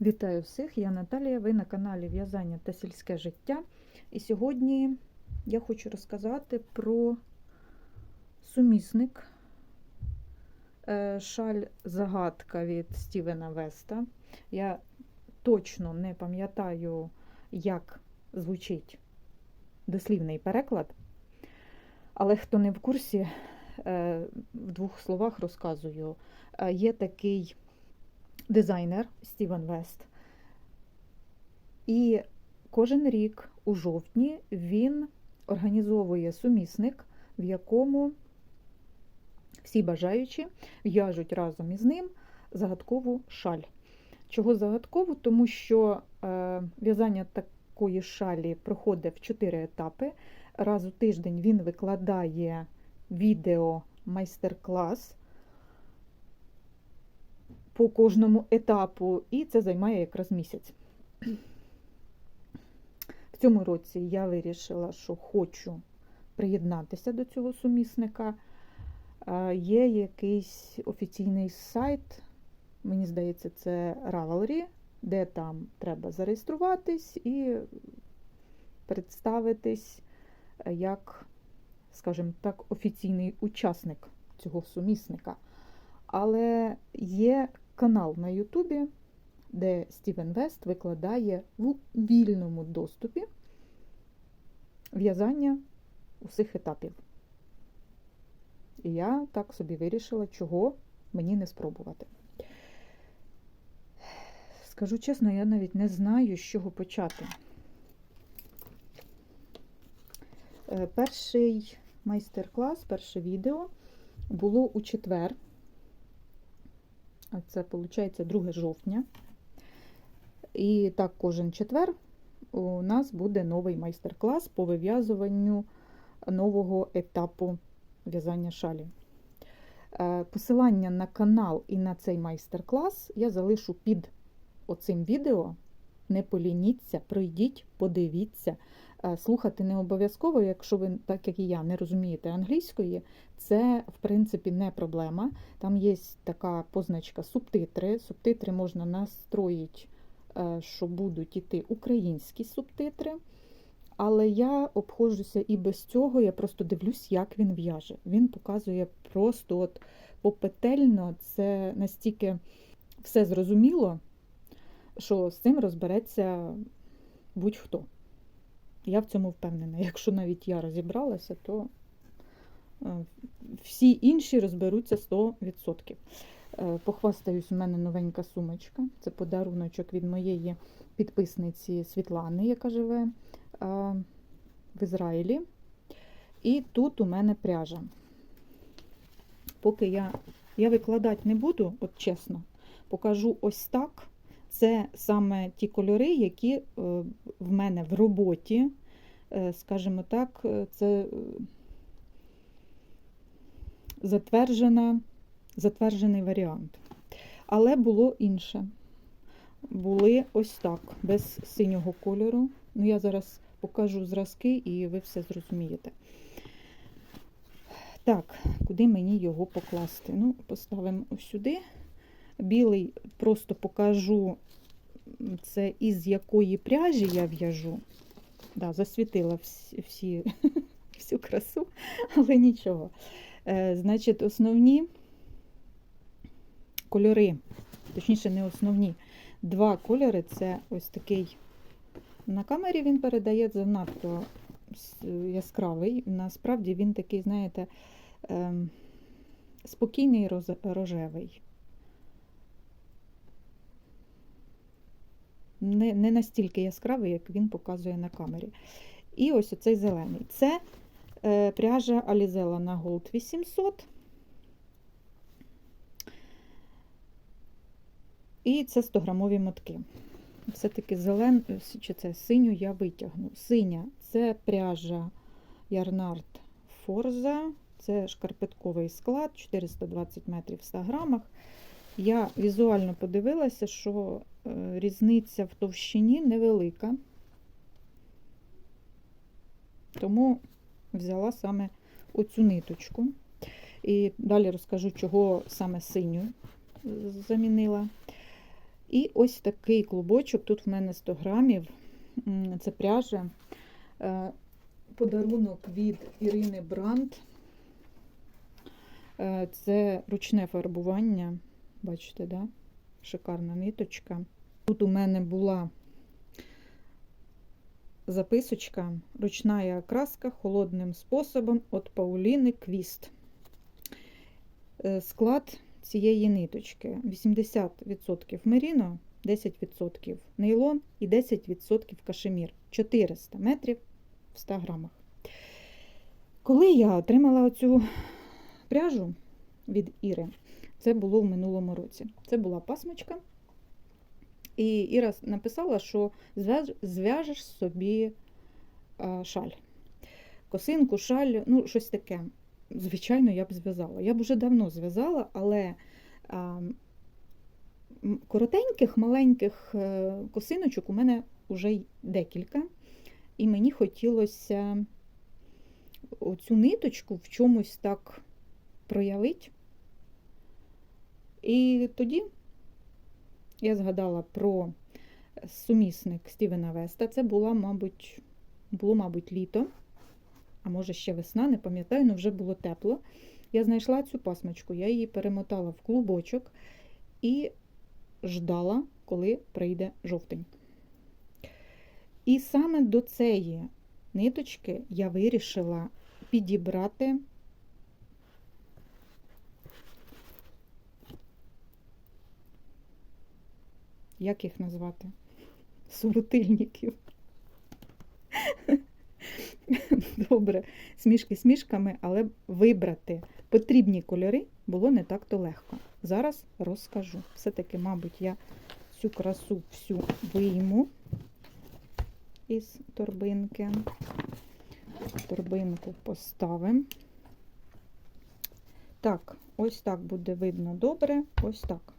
Вітаю всіх! Я Наталія. Ви на каналі В'язання та сільське життя. І сьогодні я хочу розказати про сумісник е, шаль загадка від Стівена Веста. Я точно не пам'ятаю, як звучить дослівний переклад, але хто не в курсі, е, в двох словах розказую. Е, Є такий дизайнер Стівен Вест. І кожен рік у жовтні він організовує сумісник, в якому всі бажаючі в'яжуть разом із ним загадкову шаль. Чого загадкову? Тому що е, в'язання такої шалі проходить в чотири етапи. Раз у тиждень він викладає відео майстер-клас по кожному етапу, і це займає якраз місяць. В цьому році я вирішила, що хочу приєднатися до цього сумісника. Є якийсь офіційний сайт, мені здається, це Ravelry, де там треба зареєструватись і представитись е, як, скажімо так, офіційний учасник цього сумісника. Але є канал на Ютубі, де Стівен Вест викладає в вільному доступі в'язання усіх етапів. І я так собі вирішила, чого мені не спробувати. Скажу чесно, я навіть не знаю, з чого почати. Е, Перший майстер-клас, перше відео було у четвер. Це, виходить, 2 жовтня. І так, кожен четвер у нас буде новий майстер-клас по вив'язуванню нового етапу в'язання шалі. Е, Посилання на канал і на цей майстер-клас я залишу під оцим відео. Не полініться, пройдіть, подивіться. Е, Слухати не обов'язково, якщо ви, так як і я, не розумієте англійської, це, в принципі, не проблема. Там є така позначка субтитри. Субтитри можна настроїти, е, що будуть іти українські субтитри. Але я обходжуся і без цього, я просто дивлюсь, як він в'яже. Він показує просто от попетельно, це настільки все зрозуміло, що з цим розбереться будь-хто. Я в цьому впевнена. Якщо навіть я розібралася, то е, всі інші розберуться 100%. Е, Похвастаюсь, у мене новенька сумочка. Це подаруночок від моєї підписниці Світлани, яка живе е, в Ізраїлі. І тут у мене пряжа. Поки я, я викладати не буду, от чесно, покажу ось так. Це саме ті кольори, які е, в мене в роботі, е, скажімо так, е, це затверджена, затверджений варіант. Але було інше. Були ось так, без синього кольору. Ну, я зараз покажу зразки, і ви все зрозумієте. Так, куди мені його покласти? Ну, поставимо сюди. Білий просто покажу, це із якої пряжі я в'яжу. Да, засвітила всі, всі, всю красу, але нічого. Е, Значить, основні кольори, точніше, не основні. Два кольори це ось такий. На камері він передає занадто яскравий. Насправді він такий, знаєте, ем, спокійний рожевий. Не не настільки яскравий, як він показує на камері. І ось оцей зелений. Це е, пряжа Alizella на Gold 800. І це 100-грамові мотки. Все-таки зелен, чи це синю я витягну. Синя це пряжа Ярнард Форза, це шкарпетковий склад, 420 метрів в 100 грамах. Я візуально подивилася, що е, різниця в товщині невелика, тому взяла саме оцю ниточку. І далі розкажу, чого саме синю замінила. І ось такий клубочок, тут в мене 100 грамів. Це пряжа. Е, Подарунок від Ірини Бранд. Е, Це ручне фарбування. Бачите, да? Шикарна ниточка. Тут у мене була записочка ручна краска холодним способом від Пауліни Квіст. Е, Склад цієї ниточки 80% меріно, 10% нейлон і 10% кашемір. 400 метрів в 100 грамах. Коли я отримала оцю пряжу від Іри, це було в минулому році. Це була пасмочка. І Іра написала, що зв'яжеш собі шаль. Косинку, шаль, ну, щось таке. Звичайно, я б зв'язала. Я б вже давно зв'язала, але а, коротеньких, маленьких е, косиночок у мене вже декілька. І мені хотілося оцю ниточку в чомусь так проявити. І тоді я згадала про сумісник Стівена Веста. Це була, мабуть, було, мабуть, літо, а може ще весна, не пам'ятаю, але вже було тепло. Я знайшла цю пасмочку, я її перемотала в клубочок і ждала, коли прийде жовтень. І саме до цієї ниточки я вирішила підібрати як їх назвати? Субутильників. Добре, смішки смішками, але вибрати потрібні кольори було не так-то легко. Зараз розкажу. Все-таки, мабуть, я цю красу всю вийму із торбинки. Торбинку поставимо. Так, ось так буде видно добре. Ось так.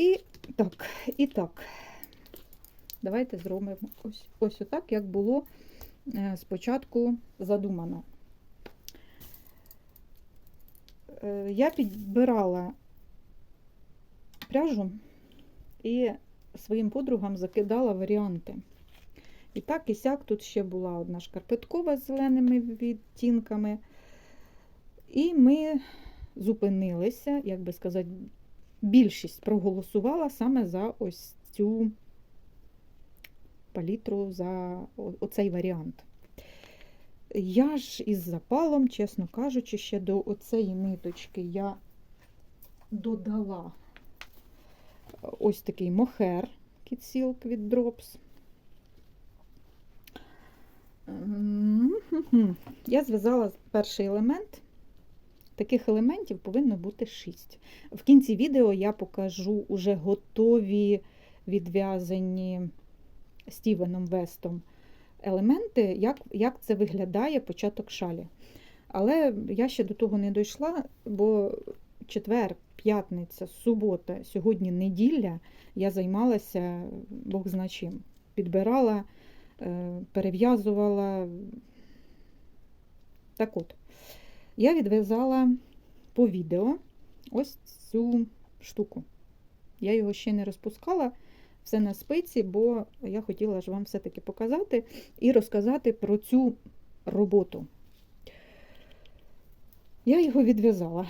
І так, і так. Давайте зробимо ось ось отак, як було е, спочатку задумано. Е, Я підбирала пряжу і своїм подругам закидала варіанти. І так, і сяк, тут ще була одна шкарпеткова з зеленими відтінками. І ми зупинилися, як би сказати, більшість проголосувала саме за ось цю палітру, за оцей варіант. Я ж із запалом, чесно кажучи, ще до оцеї ниточки я додала ось такий мохер Кітсілк від Drops. Я зв'язала перший елемент. Таких елементів повинно бути 6. В кінці відео я покажу уже готові відв'язані Стівеном Вестом елементи, як, як це виглядає початок шалі. Але я ще до того не дійшла, бо четвер, п'ятниця, субота, сьогодні неділя я займалася Бог зна чим. Підбирала, е, перев'язувала. Так от. Я відв'язала по відео ось цю штуку. Я його ще не розпускала, все на спиці, бо я хотіла ж вам все-таки показати і розказати про цю роботу. Я його відв'язала.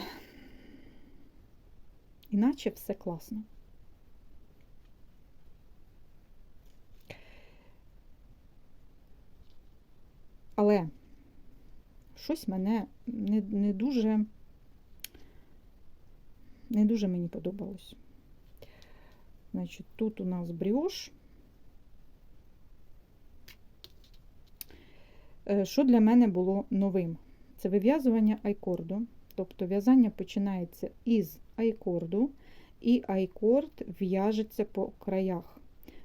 Іначе все класно. Але щось мене не, не дуже не дуже мені подобалось. Значить, тут у нас бріош. Е, Що для мене було новим? Це вив'язування айкорду. Тобто в'язання починається із айкорду, і айкорд в'яжеться по краях.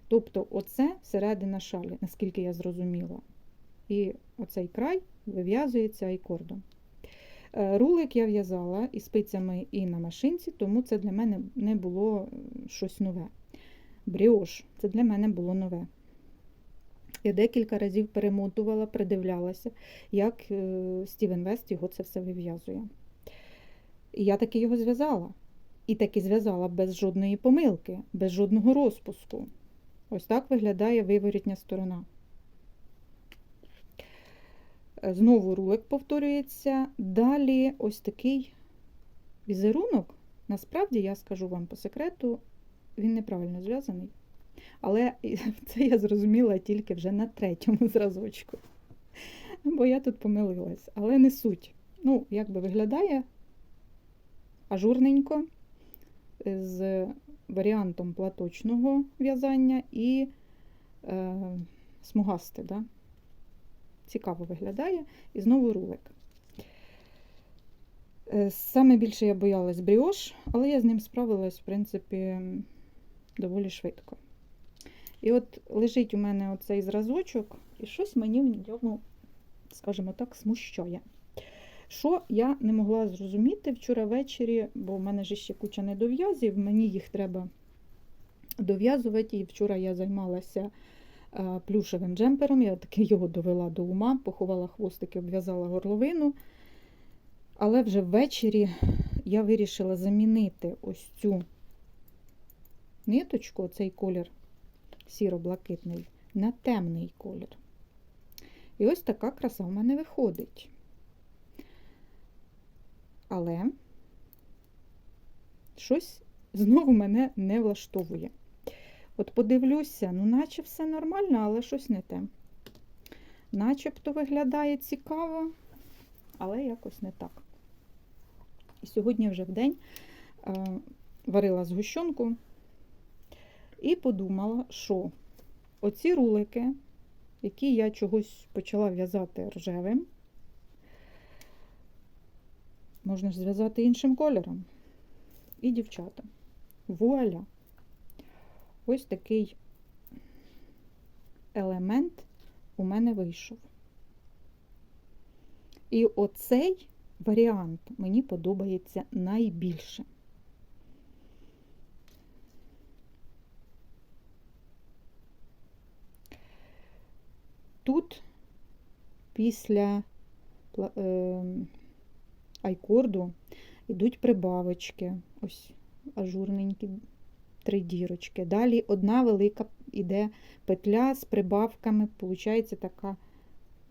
Тобто, оце середина шалі, наскільки я зрозуміла. І оцей край вив'язується айкордом. Е, Рулик я в'язала і спицями, і на машинці, тому це для мене не було щось нове. Бріош це для мене було нове. Я декілька разів перемотувала, придивлялася, як е, Стівен Вест його це все вив'язує. Я таки його зв'язала. І так і зв'язала без жодної помилки, без жодного розпуску. Ось так виглядає виворітня сторона. Е, Знову рулик повторюється. Далі ось такий візерунок. Насправді, я скажу вам по секрету, він неправильно зв'язаний. Але це я зрозуміла тільки вже на третьому зразочку. Бо я тут помилилась. Але не суть. Ну, як би виглядає ажурненько з варіантом платочного в'язання і е, смугасте. Да? Цікаво виглядає. І знову рулик. Е, Саме більше я боялась бріош, але я з ним справилась, в принципі, доволі швидко. І от лежить у мене оцей зразочок, і щось мені в ньому, скажімо так, смущає. Що я не могла зрозуміти вчора ввечері, бо в мене ж ще куча недов'язів, мені їх треба дов'язувати. І вчора я займалася плюшевим джемпером, я таки його довела до ума, поховала хвостики, обв'язала горловину. Але вже ввечері я вирішила замінити ось цю ниточку, цей колір сіро-блакитний, на темний колір. І ось така краса в мене виходить. Але щось знову мене не влаштовує. От подивлюся, ну, наче все нормально, але щось не те. Начебто виглядає цікаво, але якось не так. І сьогодні вже в день е, варила згущенку і подумала, що оці рулики, які я чогось почала в'язати рожевим, можна ж зв'язати іншим кольором. І дівчата. Вуаля! Ось такий елемент у мене вийшов. І оцей варіант мені подобається найбільше. Тут після е, айкорду йдуть прибавочки, ось ажурненькі три дірочки. Далі одна велика іде петля з прибавками, виходить така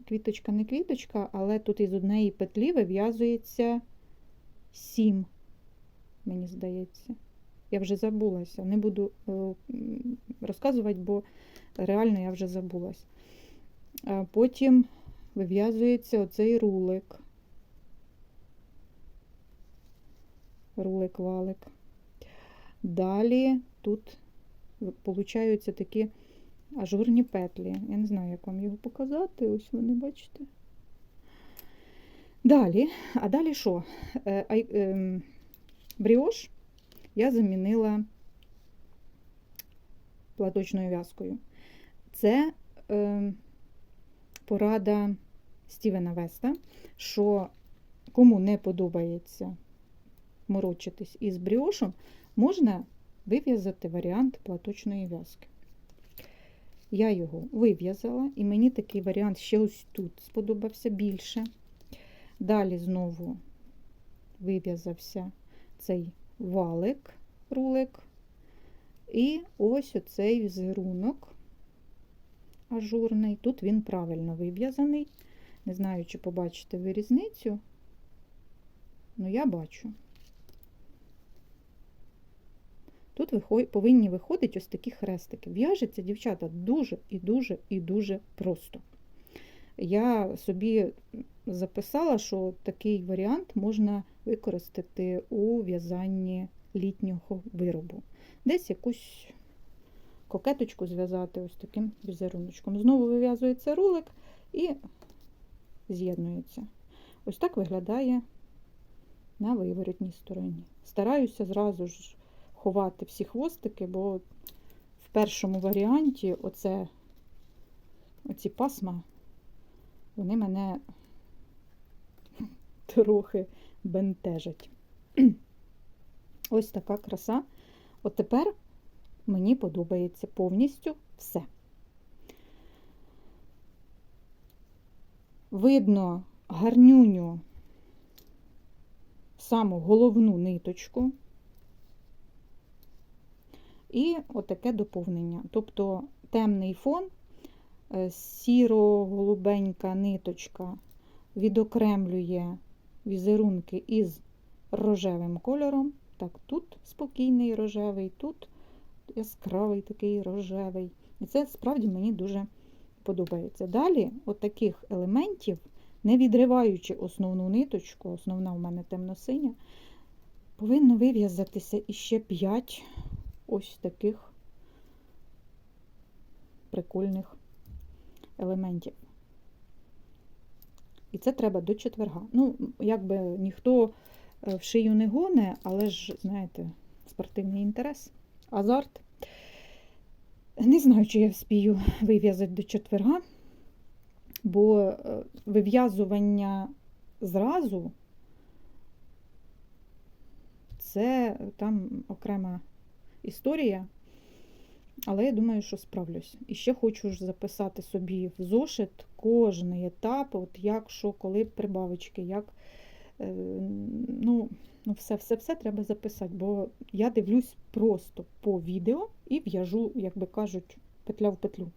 квіточка не квіточка, але тут із однієї петлі вив'язується сім, мені здається. Я вже забулася. Не буду е, розказувати, бо реально я вже забулась. А потім вив'язується оцей рулик. Рулик-валик. Далі тут получаються такі ажурні петлі. Я не знаю, як вам його показати. Ось вони, бачите. Далі, а далі що? Е, е, бріош я замінила платочною в'язкою. Це е, порада Стівена Веста, що кому не подобається морочитись із бріошем, можна вив'язати варіант платочної в'язки. Я його вив'язала, і мені такий варіант ще ось тут сподобався більше. Далі знову вив'язався цей валик, рулик, і ось оцей візерунок ажурний. Тут він правильно вив'язаний. Не знаю, чи побачите ви різницю, але я бачу. Тут повинні виходити ось такі хрестики. В'яжеться, дівчата, дуже і дуже і дуже просто. Я собі записала, що такий варіант можна використати у в'язанні літнього виробу. Десь якусь кокеточку зв'язати ось таким візеруночком. Знову вив'язується рулик і з'єднується. Ось так виглядає на виворотній стороні. Стараюся зразу ж ховати всі хвостики, бо в першому варіанті оце, оці пасма, вони мене трохи бентежать. Ось така краса. От тепер мені подобається повністю все. Видно гарнюню саму головну ниточку. І отаке доповнення. Тобто темний фон, е, сіро-голубенька ниточка відокремлює візерунки із рожевим кольором. Так, тут спокійний рожевий, тут яскравий такий рожевий. І це справді мені дуже подобається. Далі, от таких елементів, не відриваючи основну ниточку, основна у мене темно-синя, повинно вив'язатися іще 5 ось таких прикольних елементів. І це треба до четверга. Ну, якби ніхто е, в шию не гоне, але ж, знаєте, спортивний інтерес, азарт. Не знаю, чи я вспію вив'язати до четверга, бо е, вив'язування зразу це там окрема історія. Але я думаю, що справлюсь. І ще хочу ж записати собі в зошит кожний етап, от як, що, коли прибавочки, як. е, Ну, ну все, все, все треба записати, бо я дивлюсь просто по відео і в'яжу, як би кажуть, петля в петлю.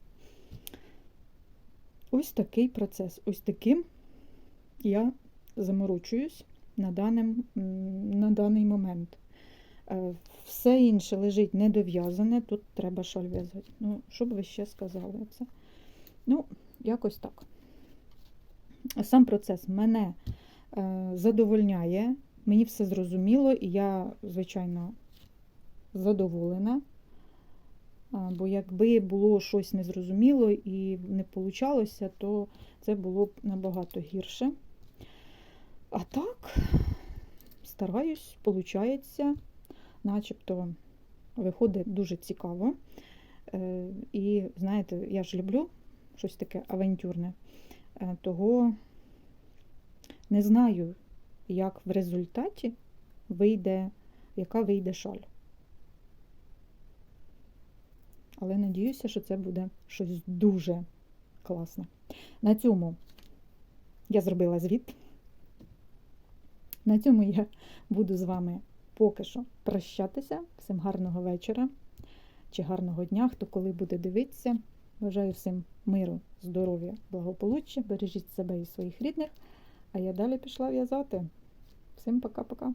Ось такий процес. Ось таким я заморочуюсь на, даним, на даний момент. Е, Все інше лежить недов'язане, тут треба шаль в'язати. Ну, що б ви ще сказали це? Ну, якось так. Сам процес мене е, задовольняє, мені все зрозуміло, і я, звичайно, задоволена. Бо якби було щось незрозуміло і не получалося, то це було б набагато гірше. А так, стараюсь, получається начебто виходить дуже цікаво. Е, І знаєте, я ж люблю щось таке авантюрне, Е, того не знаю, як в результаті вийде, яка вийде шаль. Але надіюся, що це буде щось дуже класне. На цьому я зробила звіт. На цьому я буду з вами поки що прощатися. Всім гарного вечора чи гарного дня, хто коли буде дивитися. Бажаю всім миру, здоров'я, благополуччя. Бережіть себе і своїх рідних. А я далі пішла в'язати. Всім пока-пока.